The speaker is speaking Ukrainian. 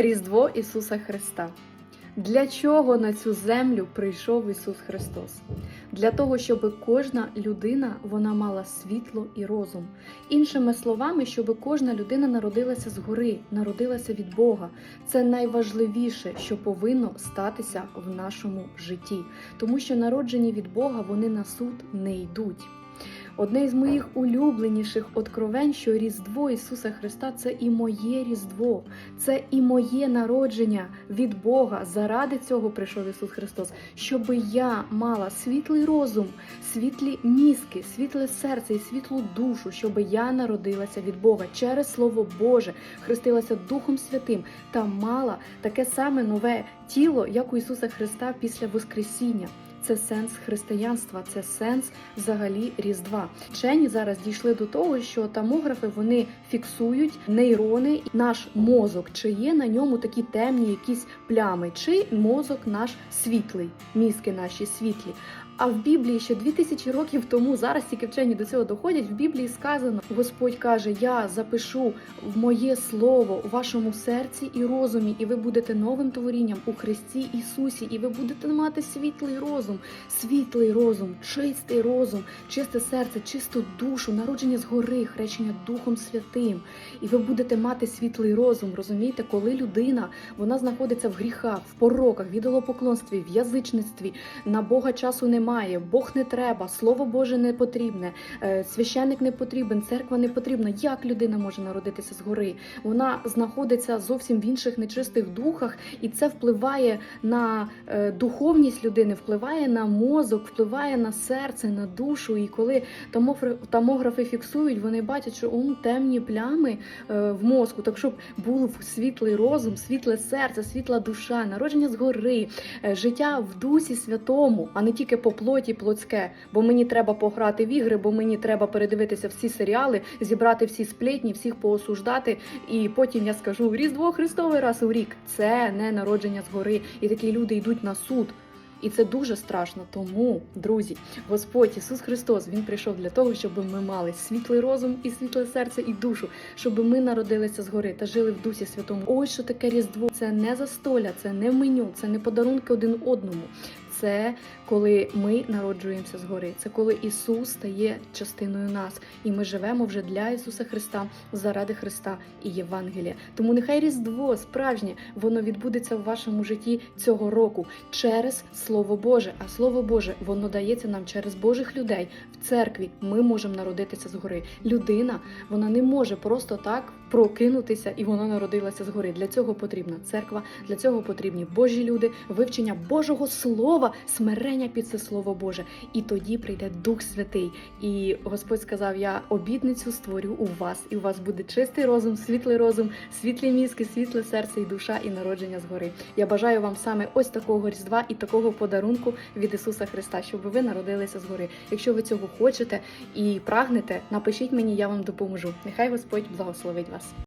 Різдво Ісуса Христа. Для чого на цю землю прийшов Ісус Христос? Для того, щоб кожна людина вона мала світло і розум. Іншими словами, щоб кожна людина народилася згори, народилася від Бога. Це найважливіше, що повинно статися в нашому житті, тому що народжені від Бога вони на суд не йдуть. Одне із моїх улюбленіших откровень, що Різдво Ісуса Христа це і моє Різдво, це і моє народження від Бога. Заради цього прийшов Ісус Христос, щоб я мала світлий розум, світлі мізки, світле серце і світлу душу, щоб я народилася від Бога через Слово Боже, хрестилася Духом Святим та мала таке саме нове тіло, як у Ісуса Христа після Воскресіння. Це сенс християнства, це сенс взагалі Різдва. Вчені зараз дійшли до того, що томографи вони фіксують нейрони, наш мозок, чи є на ньому такі темні якісь плями, чи мозок наш світлий, мізки наші світлі. А в Біблії ще 2000 років тому, зараз тільки вчені до цього доходять. В Біблії сказано: Господь каже: Я запишу в моє слово у вашому серці і розумі, і ви будете новим творінням у Христі Ісусі, і ви будете мати світлий розум, світлий розум, чистий розум, чисте серце, чисту душу, народження згори, хрещення Духом Святим. І ви будете мати світлий розум. Розумієте, коли людина вона знаходиться в гріхах, в пороках, в ідолопоклонстві, в язичництві, на Бога часу немає, Бог не треба, Слово Боже не потрібне, е, священник не потрібен, церква не потрібна. Як людина може народитися згори? Вона знаходиться зовсім в інших нечистих духах, і це впливає на е, духовність людини, впливає на мозок, впливає на серце, на душу. І коли томографи фіксують, вони бачать, що ум темні плями е, в мозку, так щоб був світлий розум, світле серце, світла душа, народження згори, е, життя в дусі святому, а не тільки по плоті плотське. Бо мені треба пограти в ігри, бо мені треба передивитися всі серіали, зібрати всі сплетні, всіх поосуждати. І потім я скажу Різдво Христове раз у рік. Це не народження згори. І такі люди йдуть на суд. І це дуже страшно. Тому, друзі, Господь Ісус Христос Він прийшов для того, щоб ми мали світлий розум і світле серце і душу, щоб ми народилися згори та жили в Дусі Святому. Ось що таке Різдво. Це не застоля, це не меню, це не подарунки один одному. Це коли ми народжуємося згори. Це коли Ісус стає частиною нас, і ми живемо вже для Ісуса Христа заради Христа і Євангелія. Тому нехай Різдво справжнє воно відбудеться в вашому житті цього року через Слово Боже. А Слово Боже воно дається нам через Божих людей в церкві. Ми можемо народитися згори. Людина вона не може просто так прокинутися, і вона народилася згори. Для цього потрібна церква, для цього потрібні Божі люди, вивчення Божого Слова, смирення під це Слово Боже. І тоді прийде Дух Святий. І Господь сказав: Я обітницю створю у вас, і у вас буде чистий розум, світлий розум, світлі мізки, світле серце і душа, і народження згори. Я бажаю вам саме ось такого різдва і такого подарунку від Ісуса Христа, щоб ви народилися згори. Якщо ви цього хочете і прагнете, напишіть мені, я вам допоможу. Нехай Господь благословить вас.